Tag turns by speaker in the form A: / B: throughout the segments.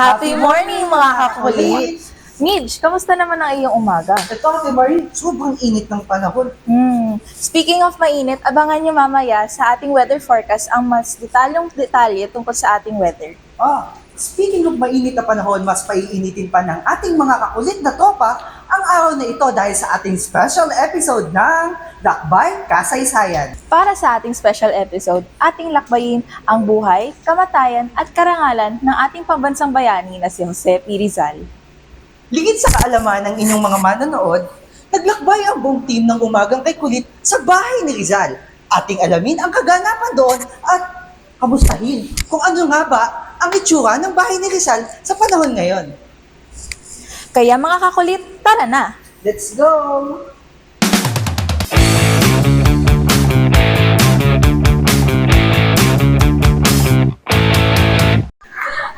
A: Happy morning mga kakulit! Midge, kamusta naman ang iyong umaga?
B: Ito, Ate Marie, sobrang init ng panahon.
A: Hmm. Speaking of mainit, abangan niyo mamaya sa ating weather forecast ang mas detalyong detalye tungkol sa ating weather.
B: Ah, speaking of mainit na panahon, mas paiinitin pa ng ating mga kakulit na tropa ang araw na ito dahil sa ating special episode ng Lakbay Kasaysayan.
A: Para sa ating special episode, ating lakbayin ang buhay, kamatayan at karangalan ng ating pambansang bayani na si Jose P. Rizal.
B: Ligid sa kaalaman ng inyong mga manonood, naglakbay ang buong team ng umagang kay kulit sa bahay ni Rizal. Ating alamin ang kaganapan doon at kamustahin kung ano nga ba ang itsura ng bahay ni Rizal sa panahon ngayon.
A: Kaya mga kakulit, tara na!
B: Let's go!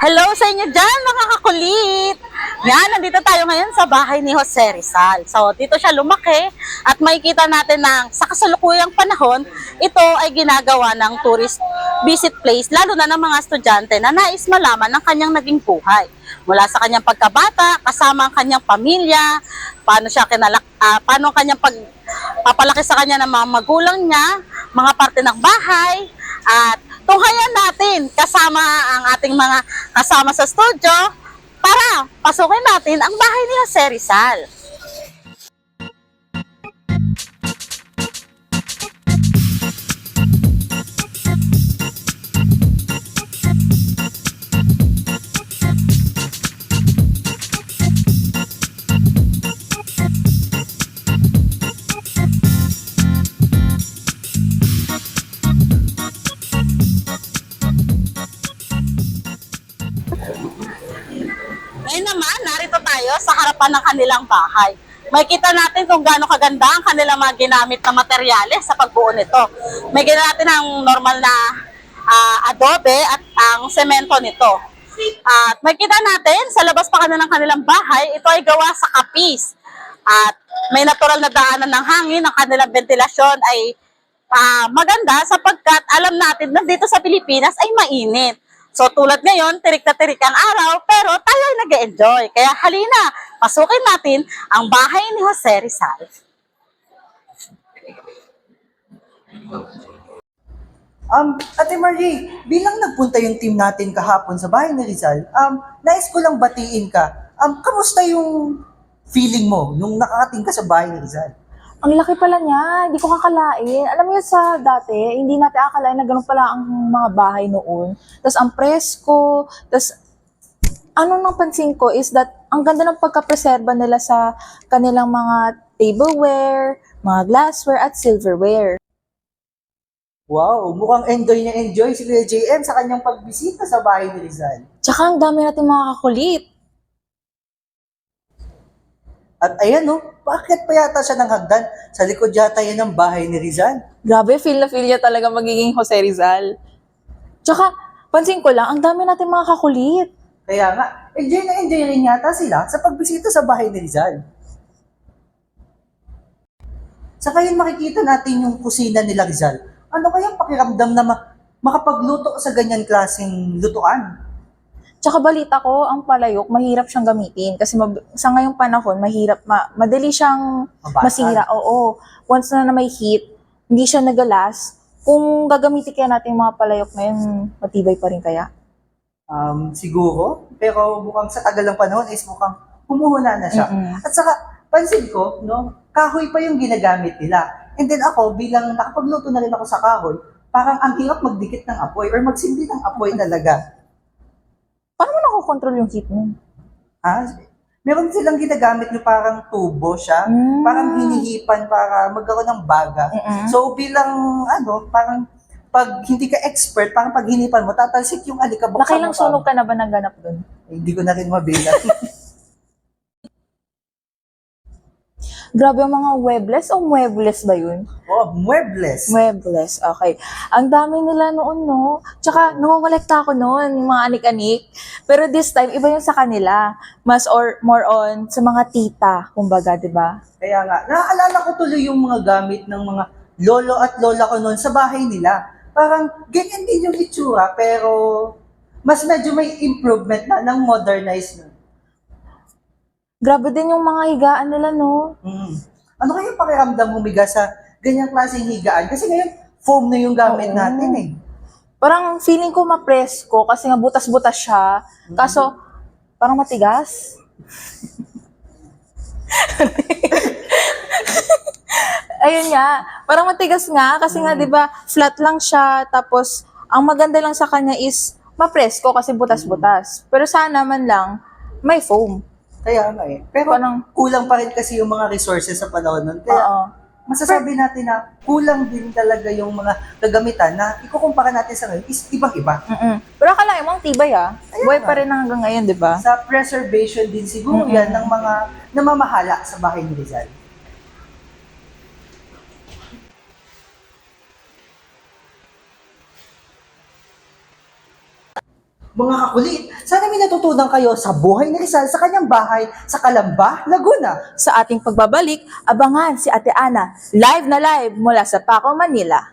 C: Hello sa inyo dyan, mga kakulit! Yan, nandito tayo ngayon sa bahay ni Jose Rizal. So, dito siya lumaki at makikita natin na sa kasalukuyang panahon, ito ay ginagawa ng tourist visit place, lalo na ng mga estudyante na nais malaman ng kanyang naging buhay. Mula sa kanyang pagkabata, kasama ang kanyang pamilya, paano siya kinalak, ah, paano ang kanyang pag, papalaki sa kanya ng mga magulang niya, mga parte ng bahay, at tunghayan natin kasama ang ating mga kasama sa studio para pasukin natin ang bahay ni Jose Rizal. Kanilang bahay. Makikita natin kung gaano kaganda ang kanilang mga ginamit na materyales sa pagbuo nito. May ginamit natin ang normal na ah, adobe at ang semento nito. At makikita natin sa labas pa kanila ng kanilang bahay, ito ay gawa sa kapis. At may natural na daanan ng hangin, ang kanilang ventilasyon ay ah, maganda sapagkat alam natin na dito sa Pilipinas ay mainit. So tulad ngayon, tirik na tirik ang araw, pero tayo ay nag enjoy Kaya halina, pasukin natin ang bahay ni Jose Rizal.
B: Um, Ate Marie, bilang nagpunta yung team natin kahapon sa bahay ni Rizal, um, nais ko lang batiin ka. Um, kamusta yung feeling mo nung nakakating ka sa bahay ni Rizal?
A: Ang laki pala niya, hindi ko kakalain. Alam mo yun sa dati, hindi natin akalain na ganun pala ang mga bahay noon. Tapos ang presko, tapos ano nang pansin ko is that ang ganda ng pagkapreserba nila sa kanilang mga tableware, mga glassware at silverware.
B: Wow, mukhang enjoy niya enjoy si Kuya JM sa kanyang pagbisita sa bahay ni Rizal.
A: Tsaka ang dami natin mga kakulit.
B: At ayan no, bakit pa yata siya ng hagdan? Sa likod yata yan ng bahay ni Rizal.
A: Grabe, feel na feel niya talaga magiging Jose Rizal. Tsaka, pansin ko lang, ang dami natin mga kakulit.
B: Kaya nga, enjoy na enjoy rin yata sila sa pagbisita sa bahay ni Rizal. Sa yun makikita natin yung kusina nila Rizal. Ano kaya pakiramdam na ma- makapagluto sa ganyan klaseng lutuan?
A: Tsaka balita ko, ang palayok, mahirap siyang gamitin. Kasi mab- sa ngayong panahon, mahirap, ma- madali siyang
B: Mabasag.
A: masira. Oo. Once na na may heat, hindi siya nagalas. Kung gagamitin kaya natin yung mga palayok ngayon, matibay pa rin kaya?
B: Um, siguro, pero mukhang sa tagal ng panahon is mukhang humuhuna na siya.
A: Mm-mm.
B: At saka, pansin ko, no, kahoy pa yung ginagamit nila. And then ako, bilang nakapagluto na rin ako sa kahoy, parang ang hirap magdikit ng apoy or magsindi ng apoy talaga.
A: Paano mo nakokontrol yung heat mo?
B: Ah, meron silang ginagamit yung parang tubo siya,
A: Mm.
B: parang hinihipan para magkaroon ng baga.
A: Mm-mm.
B: So bilang ano, parang pag hindi ka expert, parang pag hinipan mo, tatalsik yung alikabok
A: Nakailang sunog ka na ba naganap dun?
B: Eh, Hindi ko na rin mabilang.
A: Grabe ang mga webless o muebles ba yun?
B: oh, muebles.
A: Muebles, okay. Ang dami nila noon, no? Tsaka, nangongolekta ako noon, yung mga anik-anik. Pero this time, iba yung sa kanila. Mas or more on sa mga tita, kumbaga, di ba?
B: Kaya nga, naaalala ko tuloy yung mga gamit ng mga lolo at lola ko noon sa bahay nila. Parang ganyan din yung itsura, pero mas medyo may improvement na ng modernized na.
A: Grabe din yung mga higaan nila, no?
B: Mm. Ano kaya pakiramdam humiga sa ganyang klaseng higaan? Kasi ngayon, foam na yung gamit
A: Oo.
B: natin eh.
A: Parang feeling ko ma-presko kasi nga butas-butas siya. Kaso, parang matigas. Ayun nga, parang matigas nga kasi nga 'di ba, flat lang siya tapos ang maganda lang sa kanya is ma-presko kasi butas-butas. Pero sana man lang may foam.
B: Kaya nga eh. Pero
A: Parang-
B: kulang pa rin kasi yung mga resources sa panahon nun. Kaya
A: Oo.
B: masasabi natin na kulang din talaga yung mga gagamitan na ikukumpara natin sa ngayon is ibang-iba.
A: Mm-mm. Pero akala mo ang tibay ah.
B: Ayun
A: Buhay
B: nga.
A: pa rin hanggang ngayon, 'di ba?
B: Sa preservation din siguro
A: Mm-mm.
B: yan ng mga namamahala sa bahay ni Rizal. Mga kakulit, sana may natutunan kayo sa buhay ni Rizal sa kanyang bahay sa Calamba, Laguna.
A: Sa ating pagbabalik, abangan si Ate Ana live na live mula sa Paco, Manila.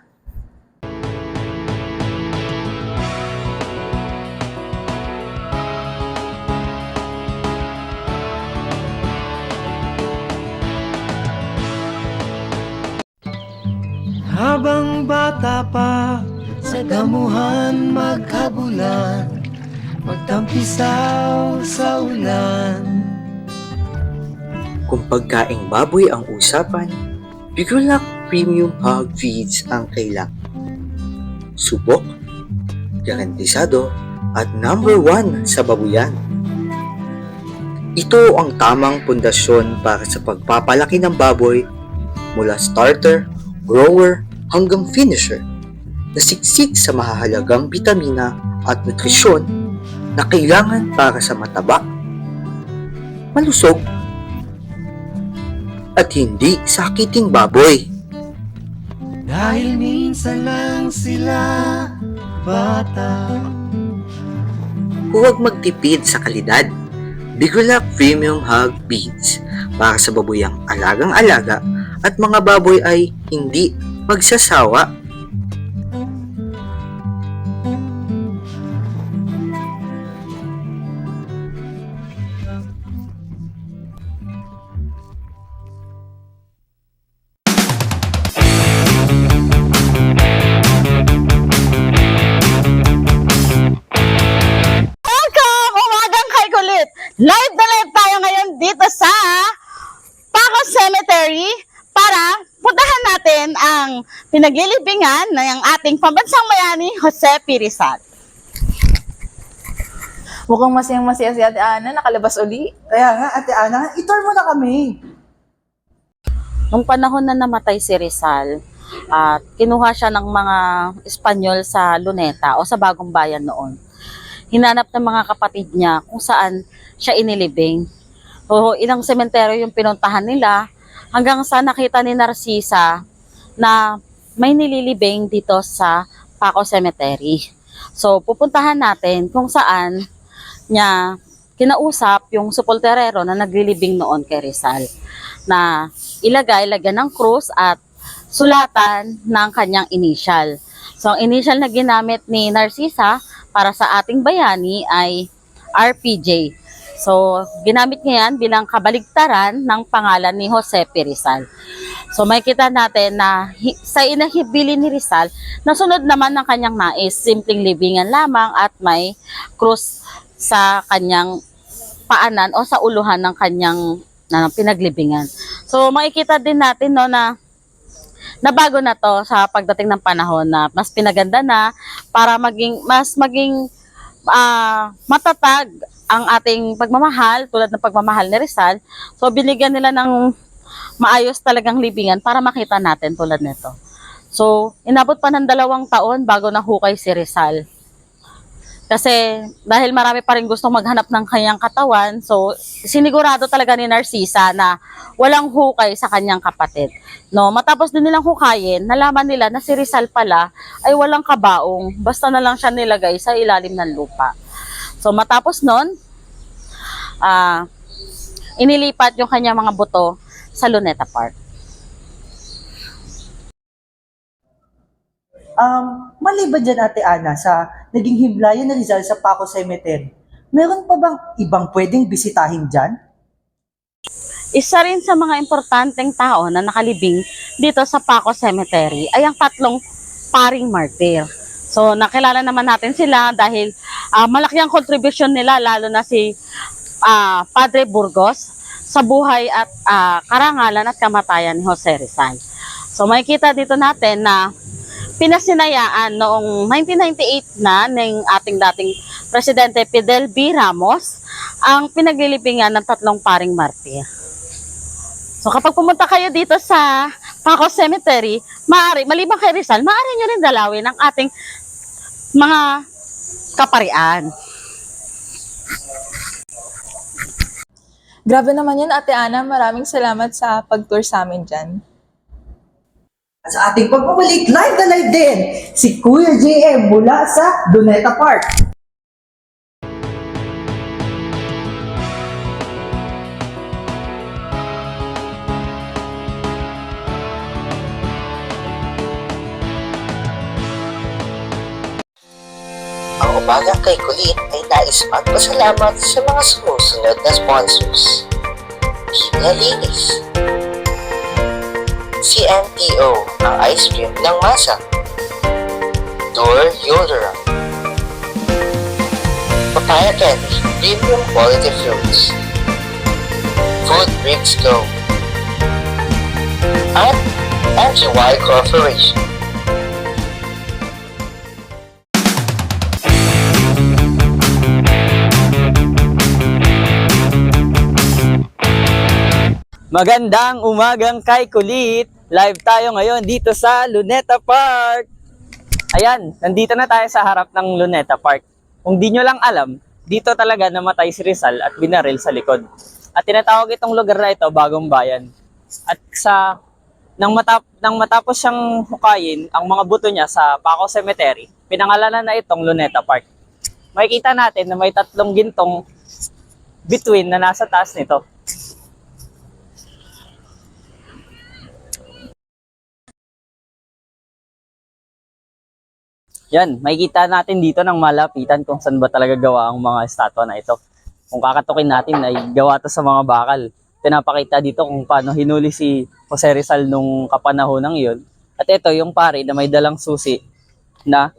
D: Habang bata pa, sa damuhan magkabulan, magtampisaw sa ulan.
E: Kung pagkaing baboy ang usapan, Bigulac Premium Hog Feeds ang kailang. Subok, garantisado, at number one sa babuyan. Ito ang tamang pundasyon para sa pagpapalaki ng baboy mula starter, grower, hanggang finisher na siksik sa mahahalagang bitamina at nutrisyon na kailangan para sa mataba, malusog, at hindi sakiting baboy.
D: Dahil minsan lang sila bata.
E: Huwag magtipid sa kalidad. Bigulac Premium Hog Beans para sa baboyang alagang-alaga at mga baboy ay hindi magsasawa.
C: Dito sa Paco Cemetery para puntahan natin ang pinaglilibingan ng ating pambansang mayani, Jose Pirizal.
A: Mukhang masayang masaya si Ate Ana, nakalabas uli.
B: Kaya nga, Ate Ana, itour mo na kami.
C: Nung panahon na namatay si Rizal, at kinuha siya ng mga Espanyol sa Luneta o sa Bagong Bayan noon. Hinanap ng mga kapatid niya kung saan siya inilibing. O ilang sementeryo yung pinuntahan nila hanggang sa nakita ni Narcisa na may nililibing dito sa Paco Cemetery. So pupuntahan natin kung saan niya kinausap yung supolterero na naglilibing noon kay Rizal na ilagay, lagyan ng krus at sulatan ng kanyang initial. So, ang initial na ginamit ni Narcisa para sa ating bayani ay RPJ. So, ginamit niya bilang kabaligtaran ng pangalan ni Jose P. Rizal. So, makikita natin na sa inahibili ni Rizal, nasunod naman ng kanyang nais, simpleng libingan lamang at may krus sa kanyang paanan o sa uluhan ng kanyang na pinaglibingan. So makikita din natin no na nabago na to sa pagdating ng panahon na mas pinaganda na para maging mas maging ah, matatag ang ating pagmamahal tulad ng pagmamahal ni Rizal. So binigyan nila ng maayos talagang libingan para makita natin tulad nito. So inabot pa ng dalawang taon bago nahukay si Rizal. Kasi dahil marami pa rin gustong maghanap ng kanyang katawan, so sinigurado talaga ni Narcisa na walang hukay sa kanyang kapatid. No, matapos din nilang hukayin, nalaman nila na si Rizal pala ay walang kabaong, basta na lang siya nilagay sa ilalim ng lupa. So matapos nun, ah inilipat yung kanyang mga buto sa Luneta Park.
B: Um, maliban dyan, Ate Ana, sa naging himlayan na Rizal sa Paco Cemetery, meron pa bang ibang pwedeng bisitahin dyan?
C: Isa rin sa mga importanteng tao na nakalibing dito sa Paco Cemetery ay ang tatlong paring martir. So nakilala naman natin sila dahil ah, malaki ang contribution nila lalo na si ah, Padre Burgos sa buhay at ah, karangalan at kamatayan ni Jose Rizal. So makikita dito natin na pinasinayaan noong 1998 na ng ating dating Presidente Fidel B. Ramos ang pinaglilibingan ng tatlong paring martir. So kapag pumunta kayo dito sa Paco Cemetery, maaari, maliban kay Rizal, maaari nyo rin dalawin ang ating mga kaparian.
A: Grabe naman yun, Ate Ana. Maraming salamat sa pag-tour sa amin dyan.
B: At sa ating pagpapalik, live na live din, si Kuya JM mula sa Luneta Park.
F: Ang umaga kay Kulit ay nais magpasalamat sa mga sumusunod na sponsors. Gina Linis CMTO, ang ice cream ng masa. Door Deodorant Papaya Candy, premium quality fruits. Food Bricks Go at MGY Corporation.
G: Magandang umagang kay Kulit. Live tayo ngayon dito sa Luneta Park. Ayan, nandito na tayo sa harap ng Luneta Park. Kung di nyo lang alam, dito talaga namatay si Rizal at binaril sa likod. At tinatawag itong lugar na ito Bagong Bayan. At sa nang, matap, nang matapos siyang hukayin ang mga buto niya sa Paco Cemetery, pinangalanan na itong Luneta Park. Makikita natin na may tatlong gintong between na nasa taas nito. Yan, makikita natin dito ng malapitan kung saan ba talaga gawa ang mga estatwa na ito. Kung kakatukin natin ay gawa to sa mga bakal. Pinapakita dito kung paano hinuli si Jose Rizal nung kapanahon ng iyon. At ito yung pare na may dalang susi na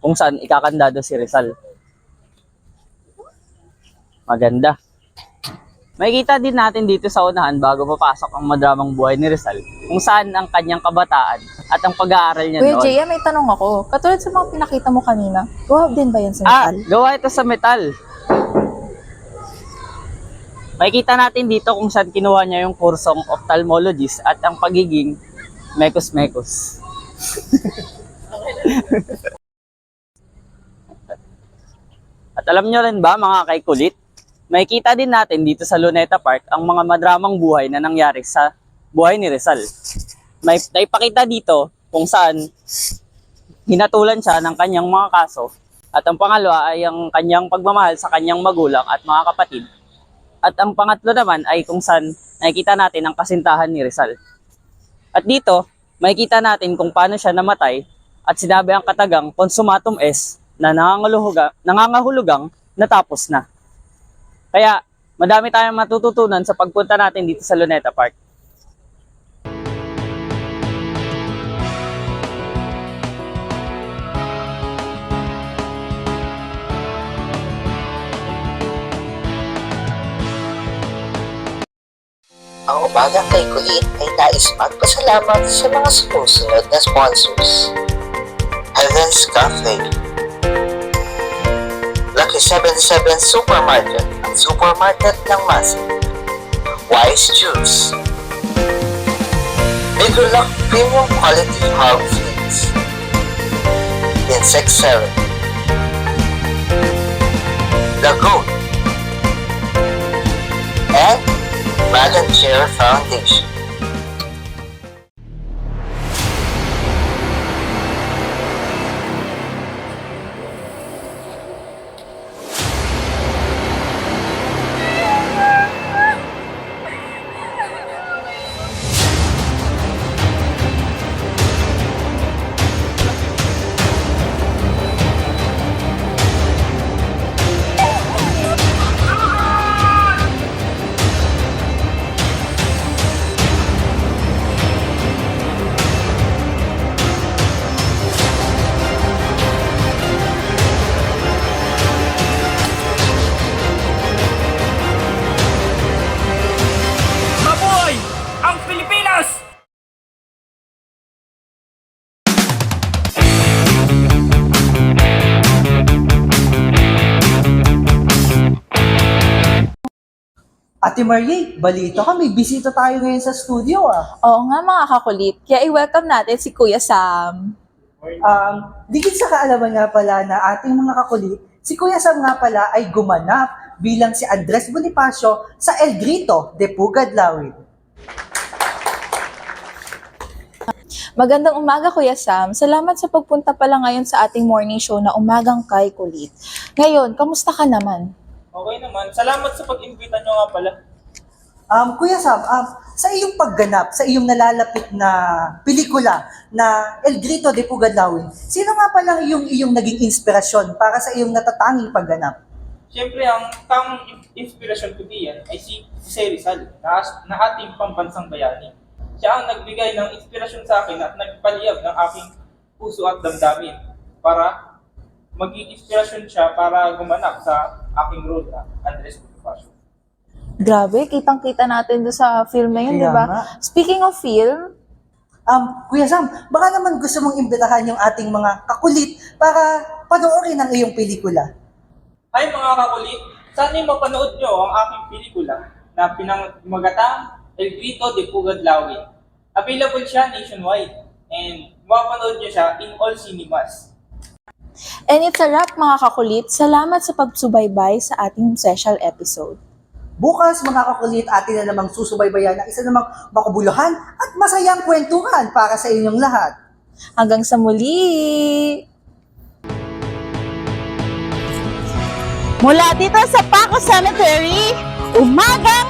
G: kung saan ikakandado si Rizal. Maganda. Makikita din natin dito sa unahan bago papasok ang madramang buhay ni Rizal kung saan ang kanyang kabataan at ang pag-aaral niya
A: Kuya
G: noon.
A: Jaya, may tanong ako. Katulad sa mga pinakita mo kanina, gawa din ba yan sa
G: Ah,
A: metal?
G: gawa ito sa metal. Makikita natin dito kung saan kinuha niya yung kursong ophthalmologist at ang pagiging mekos-mekos. at alam niyo rin ba mga kay kulit, makikita din natin dito sa Luneta Park ang mga madramang buhay na nangyari sa buhay ni Rizal. May naipakita dito kung saan hinatulan siya ng kanyang mga kaso at ang pangalawa ay ang kanyang pagmamahal sa kanyang magulang at mga kapatid. At ang pangatlo naman ay kung saan nakikita natin ang kasintahan ni Rizal. At dito, makikita natin kung paano siya namatay at sinabi ang katagang consumatum est na nangangahuluga, nangangahulugang natapos na. Kaya madami tayong matututunan sa pagpunta natin dito sa Luneta Park.
F: Ang umaga kay Kulit ay nais magpasalamat sa mga sumusunod na sponsors. Heaven's Cafe 77 Supermarket, ang supermarket ng masa. Wise Juice Biggerlock Premium Quality Hog Feeds Insect Serum The Goat and Madam Chair Foundation.
B: Ate Marie, balita ka, may bisita tayo ngayon sa studio ah.
A: Oo nga mga kakulit. Kaya i-welcome natin si Kuya Sam.
B: Um, digit sa kaalaman nga pala na ating mga kakulit, si Kuya Sam nga pala ay gumanap bilang si Andres Bonifacio sa El Grito de Pugad Lawin.
A: Magandang umaga Kuya Sam. Salamat sa pagpunta pala ngayon sa ating morning show na Umagang Kay Kulit. Ngayon, kamusta ka naman?
H: Okay naman. Salamat sa pag-imbita nyo nga pala.
B: Um, Kuya Sam, um, sa iyong pagganap, sa iyong nalalapit na pelikula na El Grito de Pugad Lawin, sino nga pala yung iyong naging inspirasyon para sa iyong natatanging pagganap?
H: Siyempre, ang tamang in- inspirasyon ko diyan ay si Jose Rizal, na, na ating pambansang bayani. Siya ang nagbigay ng inspirasyon sa akin at nagpaliyab ng aking puso at damdamin para maging inspirasyon siya para gumanap sa aking role na Andres Bonifacio.
A: Grabe, kitang-kita natin doon sa film na yun,
B: Kaya
A: di ba?
B: nga.
A: Speaking of film,
B: Um, Kuya Sam, baka naman gusto mong imbitahan yung ating mga kakulit para panoorin ang iyong pelikula.
H: Ay mga kakulit, sana'y mapanood nyo ang aking pelikula na pinamagatang El Grito de Pugad Lawin. Available siya nationwide and mapanood nyo siya in all cinemas.
A: And it's a wrap mga kakulit. Salamat sa pagsubaybay sa ating special episode.
B: Bukas, mga kakulit, atin na namang susubaybayan ang isa namang makabuluhan at masayang kwentuhan para sa inyong lahat.
A: Hanggang sa muli!
C: Mula dito sa Paco Cemetery, umaga